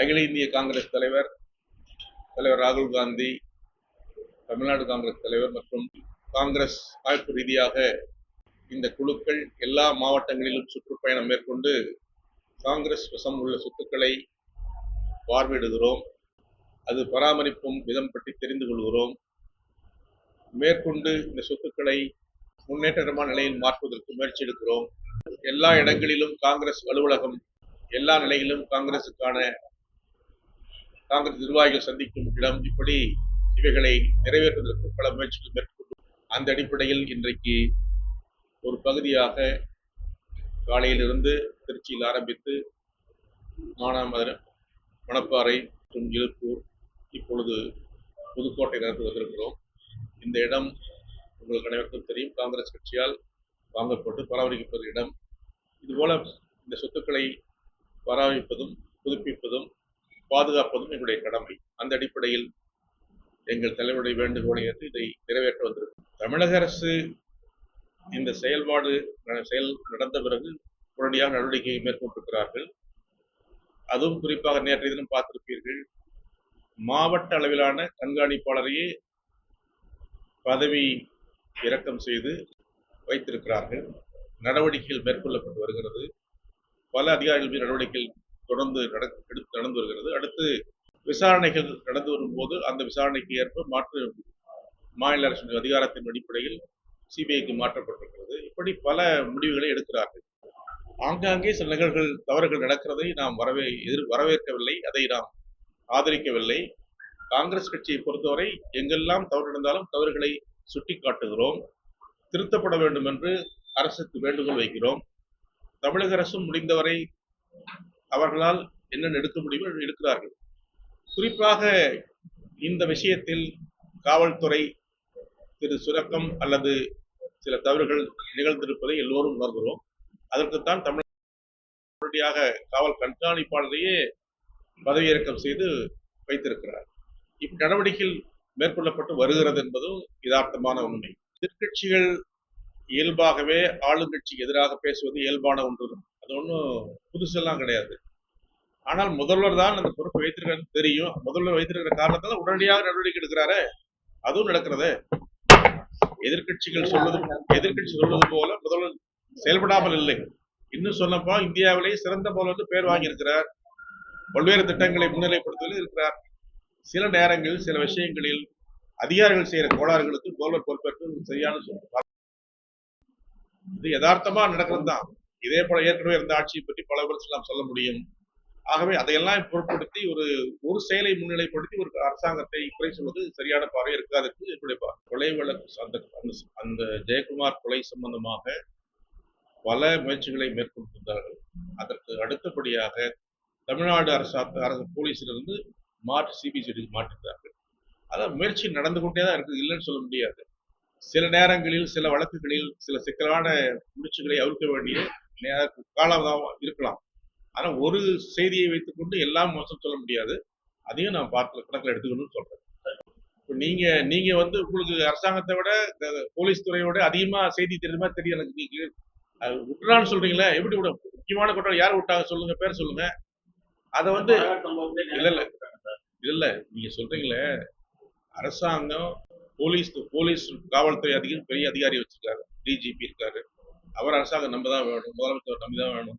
அகில இந்திய காங்கிரஸ் தலைவர் தலைவர் ராகுல் காந்தி தமிழ்நாடு காங்கிரஸ் தலைவர் மற்றும் காங்கிரஸ் அமைப்பு ரீதியாக இந்த குழுக்கள் எல்லா மாவட்டங்களிலும் சுற்றுப்பயணம் மேற்கொண்டு காங்கிரஸ் வசம் உள்ள சொத்துக்களை பார்வையிடுகிறோம். அது பராமரிப்பும் விதம் பற்றி தெரிந்து கொள்கிறோம். மேற்கொண்டு இந்த சொத்துக்களை முன்னேற்றமான நிலையில் மாற்றுவதற்கு முயற்சி எடுக்கிறோம். எல்லா இடங்களிலும் காங்கிரஸ் அலுவலகம் எல்லா நிலையிலும் காங்கிரசுக்கான காங்கிரஸ் நிர்வாகிகள் சந்திக்கும் இடம் இப்படி இவைகளை நிறைவேற்றுவதற்கு பல முயற்சிகள் மேற்கொண்டு அந்த அடிப்படையில் இன்றைக்கு ஒரு பகுதியாக காலையிலிருந்து திருச்சியில் ஆரம்பித்து மானாமதுரை மணப்பாறை மற்றும் இழுப்பூர் இப்பொழுது புதுக்கோட்டை நடந்து வந்திருக்கிறோம் இந்த இடம் உங்களுக்கு அனைவருக்கும் தெரியும். காங்கிரஸ் கட்சியால் வாங்கப்பட்டு பராமரிக்கப்படுகிற இடம். இதுபோல இந்த சொத்துக்களை பராமரிப்பதும் புதுப்பிப்பதும் பாதுகாப்பதும் எங்களுடைய கடமை. அந்த அடிப்படையில் எங்கள் தலைவருடைய வேண்டுகோளை ஏற்று இதை நிறைவேற்ற வந்திருக்கும் தமிழக அரசு இந்த செயல்பாடு ந- செயல் நடந்த பிறகு உடனடியாக நடவடிக்கையை மேற்கொண்டிருக்கிறார்கள். அதுவும் குறிப்பாக நேற்றைய தினம் பார்த்திருப்பீர்கள். மாவட்ட அளவிலான கண்காணிப்பாளரையே பதவி இறக்கம் செய்து வைத்திருக்கிறார்கள். நடவடிக்கைகள் மேற்கொள்ளப்பட்டு வருகிறது. பல அதிகாரிகள் மீது நடவடிக்கைகள் தொடர்ந்து நட- எடுத்து நடந்து வருகிறது. அடுத்து விசாரணைகள் நடந்து வரும்போது அந்த விசாரணைக்கு ஏற்ப மாற்று மாநில அரசின் அதிகாரத்தின் அடிப்படையில் சிபிஐக்கு மாற்றப்பட்டிருக்கிறது. இப்படி பல முடிவுகளை எடுக்கிறார்கள். ஆங்காங்கே சில நிகழ்வுகள் தவறுகள் நடக்கிறதை நாம் வரவே எதிர் வரவேற்கவில்லை. அதை நாம் ஆதரிக்கவில்லை. காங்கிரஸ் கட்சியை பொறுத்தவரை எங்கெல்லாம் தவறு நடந்தாலும் தவறுகளை சுட்டிக்காட்டுகிறோம். திருத்தப்பட வேண்டும் என்று அரசுக்கு வேண்டுகோள் வைக்கிறோம். தமிழக அரசும் முடிந்தவரை அவர்களால் என்னென்ன எடுக்க முடியுமோ எடுக்கிறார்கள் குறிப்பாக இந்த விஷயத்தில் காவல்துறை திரு சுரக்கம் அல்லது சில தவறுகள் நிகழ்ந்திருப்பதை எல்லோரும் உணர்கிறோம். அதற்குத்தான் தமிழக காவல் கண்காணிப்பாளரையே பதவியிறக்கம் செய்து வைத்திருக்கிறார். இப்படி நடவடிக்கைகள் மேற்கொள்ளப்பட்டு வருகிறது என்பதும் யதார்த்தமான உண்மை. எதிர்க்கட்சிகள் இயல்பாகவே ஆளுங்கட்சிக்கு எதிராக பேசுவது இயல்பான ஒன்றுதான். அது ஒன்றும் புதுசெல்லாம் கிடையாது. ஆனால் முதல்வர் தான் அந்த பொறுப்பை வைத்திருக்கிறது தெரியும். முதல்வர் வைத்திருக்கிற காரணத்தால உடனடியாக நடவடிக்கை எடுக்கிறாரு. அதுவும் நடக்கிறது. எதிர்க்கட்சிகள் சொல்வது எதிர்க்கட்சி சொல்வது போல முதல்வர் செயல்படாமல் இல்லை. இன்னும் சொன்னப்போ இந்தியாவிலேயே சிறந்த போல வந்து பேர் வாங்கியிருக்கிறார். பல்வேறு திட்டங்களை முன்னிலைப்படுத்துவதில் இருக்கிறார். சில நேரங்களில் சில விஷயங்களில் அதிகாரிகள் செய்யற கோளாறுகளுக்கு முதல்வர் பொறுப்பேற்று சரியான சொல்றார் இது யதார்த்தமா நடக்கிறது தான் இதே போல ஏற்கனவே இருந்த ஆட்சியை பற்றி பல விமர்சனம் நாம் சொல்ல முடியும். ஆகவே அதையெல்லாம் பொருட்படுத்தி ஒரு ஒரு செயலை முன்னிலைப்படுத்தி ஒரு அரசாங்கத்தை குறை சொல்வது சரியான பார்வை இருக்காது என்னுடைய கொலை வழக்கு அந்த அந்த- அந்த ஜெயக்குமார் கொலை சம்பந்தமாக பல முயற்சிகளை மேற்கொண்டிருந்தார்கள். அதற்கு அடுத்தபடியாக தமிழ்நாடு அரசு அரசு போலீஸிலிருந்து மாற்றி சிபிசிடி மாற்றிருந்தார்கள் அதான் முயற்சி நடந்து கொண்டே தான் இருக்குது. இல்லைன்னு சொல்ல முடியாது. சில நேரங்களில் சில வழக்குகளில் சில சிக்கலான முடிச்சுகளை அவிழ்க்க வேண்டிய காலதாமம் இருக்கலாம். ஆனா ஒரு செய்தியை வைத்துக்கொண்டு எல்லாம் மோசம் சொல்ல முடியாது. அதையும் நான் பார்க்கல கணக்கில் எடுத்துக்கணும்னு சொல்றேன். இப்ப நீங்க நீங்க வந்து உங்களுக்கு அரசாங்கத்தை விட போலீஸ் துறையோட அதிகமா செய்தி தெரியுமா தெரியும் எனக்கு நீங்க. அது விட்டுறான்னு சொல்றீங்களே எப்படி விட முக்கியமான குற்றம் யார் விட்டாங்க சொல்லுங்க பேர் சொல்லுங்க. அதை வந்து இல்ல இல்ல இல்ல. இல்ல நீங்க சொல்றீங்களே அரசாங்கம் போலீஸ் போலீஸ் காவல்துறை அதிகம் பெரிய அதிகாரி வச்சிருக்காரு. டிஜிபி இருக்காரு. அவர் அரசாங்கம் நம்ம தான் வேணும். முதலமைச்சர் நம்பி தான் வேணும்.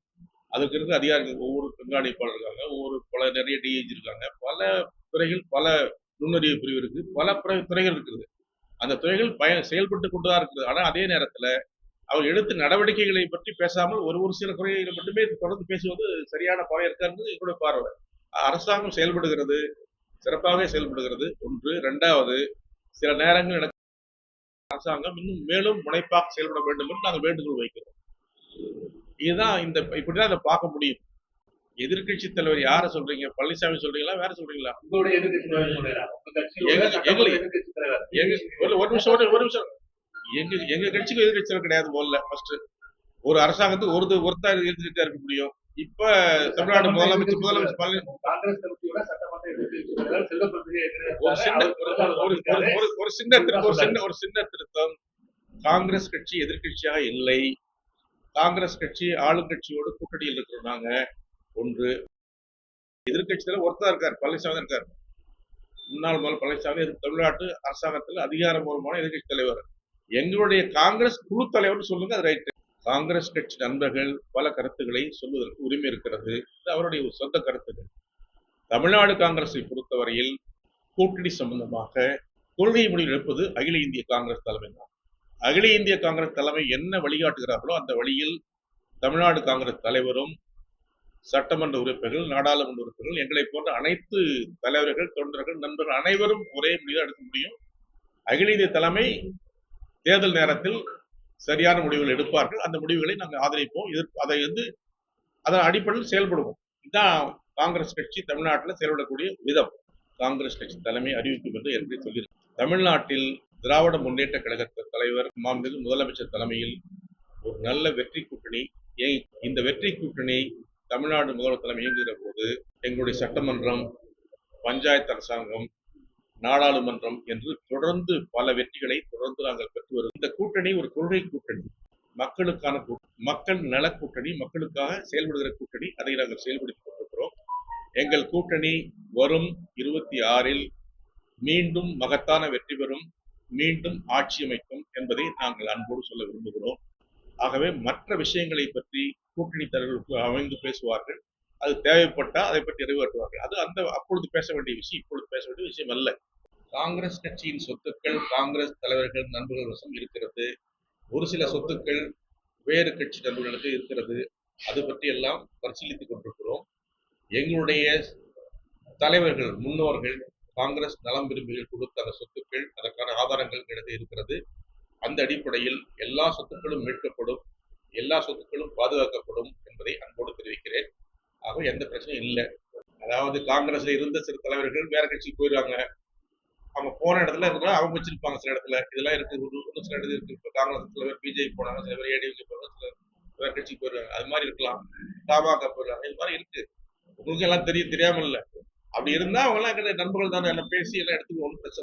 அதுக்கு இருக்க அதிகாரிகள் ஒவ்வொரு கண்காணிப்பாளர் இருக்காங்க ஒவ்வொரு பல நிறைய டிஐஜி இருக்காங்க. பல துறைகள் பல நுண்ணறிவு பிரிவு இருக்கு. பல பிற- துறைகள் இருக்குது. அந்த துறைகள் பய செயல்பட்டு கொண்டு தான் இருக்குது. ஆனால் அதே நேரத்தில் அவர் எடுத்த நடவடிக்கைகளை பற்றி பேசாமல் ஒரு ஒரு சில குறைகளை மட்டுமே தொடர்ந்து பேசுவது சரியான பார்வை இருக்காருன்னு என்னுடைய பார்வை. அரசாங்கம் செயல்படுகிறது. சிறப்பாக செயல்படுகிறது. ஒன்று. ரெண்டாவது சில நேரங்கள் எனக்கு அரசாங்கம் இன்னும் மேலும் முனைப்பாக செயல்பட வேண்டும் என்று நாங்கள் வேண்டுகோள் வைக்கிறோம். இதுதான் இந்த இப்படிதான் இதை பார்க்க முடியும். எதிர்க்கட்சி தலைவர் யாரை சொல்றீங்க? பழனிசாமி சொல்றீங்களா? வேற சொல்றீங்களா? ஒரு நிமிஷம் ஒரு நிமிஷம் எங்க எங்க கட்சிக்கு எதிர்க்கட்சி தலைவர் கிடையாது முதல்ல ஃபர்ஸ்ட் ஒரு அரசாங்கத்துக்கு ஒரு ஒருத்தர் எதிர்த்துட்டா இருக்க முடியும். இப்ப தமிழ்நாடு முதலமைச்சர் முதலமைச்சர் பழனி ஒரு சின்ன ஒரு- சின்ன திருத்தம் ஒரு சின்ன ஒரு சின்ன திருத்தம். காங்கிரஸ் கட்சி எதிர்க்கட்சியாக இல்லை. காங்கிரஸ் கட்சி ஆளுங்கட்சியோடு கூட்டணியில் இருக்கிறோம் நாங்க. ஒன்று. எதிர்க்கட்சியில ஒருத்தர் இருக்கார் பழனிசாமி இருக்கார். முன்னாள் முதல் பழனிசாமி தமிழ்நாட்டு அரசாங்கத்தில் அதிகாரபூர்வமான எதிர்க்கட்சி தலைவர். எங்களுடைய காங்கிரஸ் குழு தலைவர்னு சொல்லுங்க அது ரைட்டு காங்கிரஸ் கட்சி நண்பர்கள் பல கருத்துக்களை சொல்வதற்கு உரிமை இருக்கிறது. இது அவருடைய ஒரு சொந்த கருத்துக்கள். தமிழ்நாடு காங்கிரஸை பொறுத்தவரையில் கூட்டணி சம்பந்தமாக கொள்கை முடிவு எடுப்பது அகில இந்திய காங்கிரஸ் தலைமை தான். அகில இந்திய காங்கிரஸ் தலைமை என்ன வழிகாட்டுகிறார்களோ அந்த வழியில் தமிழ்நாடு காங்கிரஸ் தலைவரும் சட்டமன்ற உறுப்பினர்கள் நாடாளுமன்ற உறுப்பினர்கள் எங்களை போன்ற அனைத்து தலைவர்கள் தொண்டர்கள் நண்பர்கள் அனைவரும் ஒரே முடிவு எடுக்க முடியும். அகில இந்திய தலைமை தேர்தல் நேரத்தில் சரியான முடிவுகள் எடுப்பார்கள். அந்த முடிவுகளை நாங்கள் ஆதரிப்போம். எதிர்ப்பு அதை வந்து அதன் அடிப்படையில் செயல்படுவோம். இதுதான் காங்கிரஸ் கட்சி தமிழ்நாட்டில் செயல்படக்கூடிய விதம். காங்கிரஸ் கட்சி தலைமை அறிவிக்கும் என்று ஏற்கனவே சொல்லியிருக்கேன். தமிழ்நாட்டில் திராவிட முன்னேற்ற கழகத்தின் தலைவர் மாண்புமிகு முதலமைச்சர் தலைமையில் ஒரு நல்ல வெற்றி கூட்டணி இந்த வெற்றி கூட்டணி தமிழ்நாடு முதல்வர் தலைமை இயங்குகிற போது எங்களுடைய சட்டமன்றம் பஞ்சாயத்து அரசாங்கம் நாடாளுமன்றம் என்று தொடர்ந்து பல வெற்றிகளை தொடர்ந்து நாங்கள் பெற்று வருவோம் இந்த கூட்டணி ஒரு கொள்கை கூட்டணி. மக்களுக்கான கூட்டணி. மக்கள் நல கூட்டணி மக்களுக்காக செயல்படுகிற கூட்டணி. அதை நாங்கள் செயல்படுத்திக் கொண்டிருக்கிறோம். எங்கள் கூட்டணி வரும் இருபத்தி ஆறில் மீண்டும் மகத்தான வெற்றி பெறும் மீண்டும் ஆட்சி அமைக்கும் என்பதை நாங்கள் அன்போடு சொல்ல விரும்புகிறோம். ஆகவே மற்ற விஷயங்களை பற்றி கூட்டணி தலைவர்களுக்கு அமைந்து பேசுவார்கள். அது தேவைப்பட்டால் அதை பற்றி நிறைவேற்றுவார்கள் அது அந்த அப்பொழுது பேச வேண்டிய விஷயம் இப்பொழுது பேச வேண்டிய விஷயம் அல்ல. காங்கிரஸ் கட்சியின் சொத்துக்கள் காங்கிரஸ் தலைவர்கள் நண்பர்கள் வசம் இருக்கிறது. ஒரு சில சொத்துக்கள் வேறு கட்சி நண்பர்களுக்கு இருக்கிறது. அது பற்றி எல்லாம் பரிசீலித்துக் கொண்டிருக்கிறோம். எங்களுடைய தலைவர்கள் முன்னோர்கள் காங்கிரஸ் நலம் விரும்பிகள் கொடுத்த அந்த சொத்துக்கள் அதற்கான ஆதாரங்கள் எங்களிடம் இருக்கிறது. அந்த அடிப்படையில் எல்லா சொத்துக்களும் மீட்கப்படும் எல்லா சொத்துக்களும் பாதுகாக்கப்படும் என்பதை அன்போடு தெரிவிக்கிறேன். ஆக எந்த பிரச்சனையும் இல்லை. அதாவது காங்கிரஸ்ல இருந்த சில தலைவர்கள் வேற கட்சிக்கு போயிடுவாங்க அவங்க போன இடத்துல இருக்கிற அவங்க வச்சிருப்பாங்க சில இடத்துல. இதெல்லாம் இருக்கு ஒரு- சில இடத்துல இருக்கு. இப்போ காங்கிரஸ் சில பேர் பிஜேபி போனாங்க சில பேர் ஏடிஎம்கே போனாங்க சில வேற கட்சிக்கு போயிடுவாங்க அது மாதிரி இருக்கலாம். தமாக போயிடுவாங்க இது மாதிரி இருக்கு. உங்களுக்கு எல்லாம் தெரியும் தெரியாமல் இல்லை அப்படி இருந்தா அவங்க எல்லாம் நண்பர்கள் தானே? எல்லாம் பேசி எல்லாம் ஒன்றும் பிரச்சனை